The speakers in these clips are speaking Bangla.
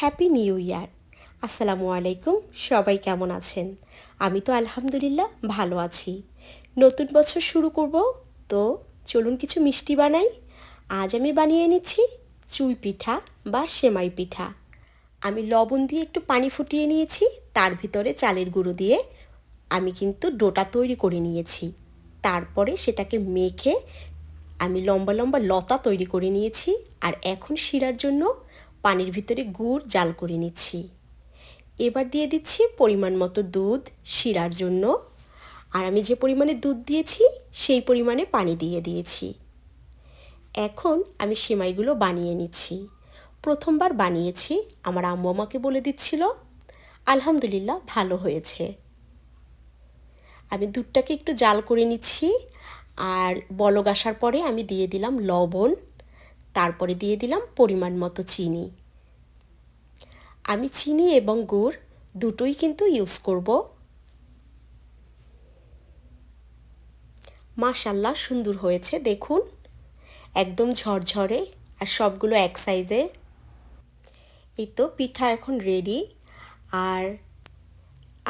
হ্যাপি নিউ ইয়ার আসসালামু আলাইকুম, সবাই কেমন আছেন? আমি তো আলহামদুলিল্লাহ ভালো আছি। নতুন বছর শুরু করব, তো চলুন কিছু মিষ্টি বানাই। আজ আমি বানিয়ে নিচ্ছি চুই পিঠা বা সেমাই পিঠা। আমি লবণ দিয়ে একটু পানি ফুটিয়ে নিয়েছি, তার ভিতরে চালের গুঁড়ো দিয়ে। আমি কিন্তু ডোটা তৈরি করে নিয়েছি। তারপরে সেটাকে মেখে আমি লম্বা লম্বা লতা তৈরি করে নিয়েছি, আর এখন শিরার জন্য পানির ভিতরে গুড় জাল করে নিচ্ছি। এবার দিয়ে দিচ্ছি পরিমাণ মতো দুধ শিরার জন্য। আর আমি যে পরিমাণে দুধ দিয়েছি, সেই পরিমাণে পানি দিয়ে দিয়েছি। এখন আমি সেমাইগুলো বানিয়ে নিচ্ছি। প্রথমবার বানিয়েছি, আমার আম্মু আমাকে বলে দিচ্ছিল, আলহামদুলিল্লাহ, ভালো হয়েছে। আমি দুধটাকে একটু জাল করে নিচ্ছি, আর বলক আসার পরে আমি দিয়ে দিলাম লবণ। তারপরে দিয়ে দিলাম পরিমাণ মতো চিনি। আমি চিনি এবং গুড় দুটোই কিন্তু ইউজ করব। মাশাল্লাহ সুন্দর হয়েছে, দেখুন। একদম ঝরঝরে আর সবগুলো এক সাইজের এই তো পিঠা এখন রেডি আর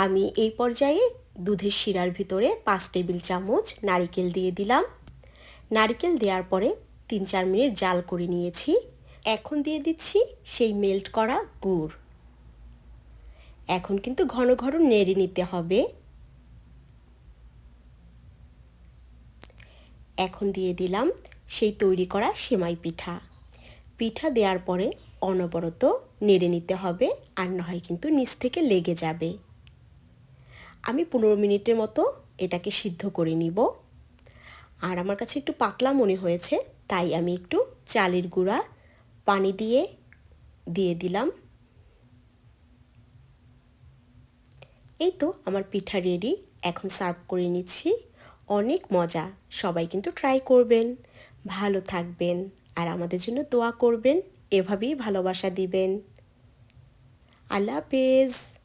আমি এই পর্যায়ে দুধের শিরার ভিতরে পাঁচ টেবিল চামচ নারিকেল দিয়ে দিলাম। নারিকেল দেওয়ার পরে তিন চার মিনিট জাল করে নিয়েছি। এখন দিয়ে দিচ্ছি সেই মেল্ট করা গুড়। এখন কিন্তু ঘন ঘন নেড়ে নিতে হবে। এখন দিয়ে দিলাম সেই তৈরি করা সেমাই পিঠা। পিঠা দেওয়ার পরে অনবরত নেড়ে নিতে হবে আর না হয় কিন্তু নিচ থেকে লেগে যাবে। আমি পনেরো মিনিটের মতো এটাকে সিদ্ধ করে নিব। আর আমার কাছে একটু পাতলা মনে হয়েছে তাই আমি একটু চালের গুঁড়া পানি দিয়ে দিয়ে দিলাম। এই তো আমার পিঠা রেডি এখন সার্ভ করে নিচ্ছি। অনেক মজা, সবাই কিন্তু ট্রাই করবেন। ভালো থাকবেন আর আমাদের জন্য দোয়া করবেন, এভাবেই ভালোবাসা দিবেন। আল্লাহ হাফেজ।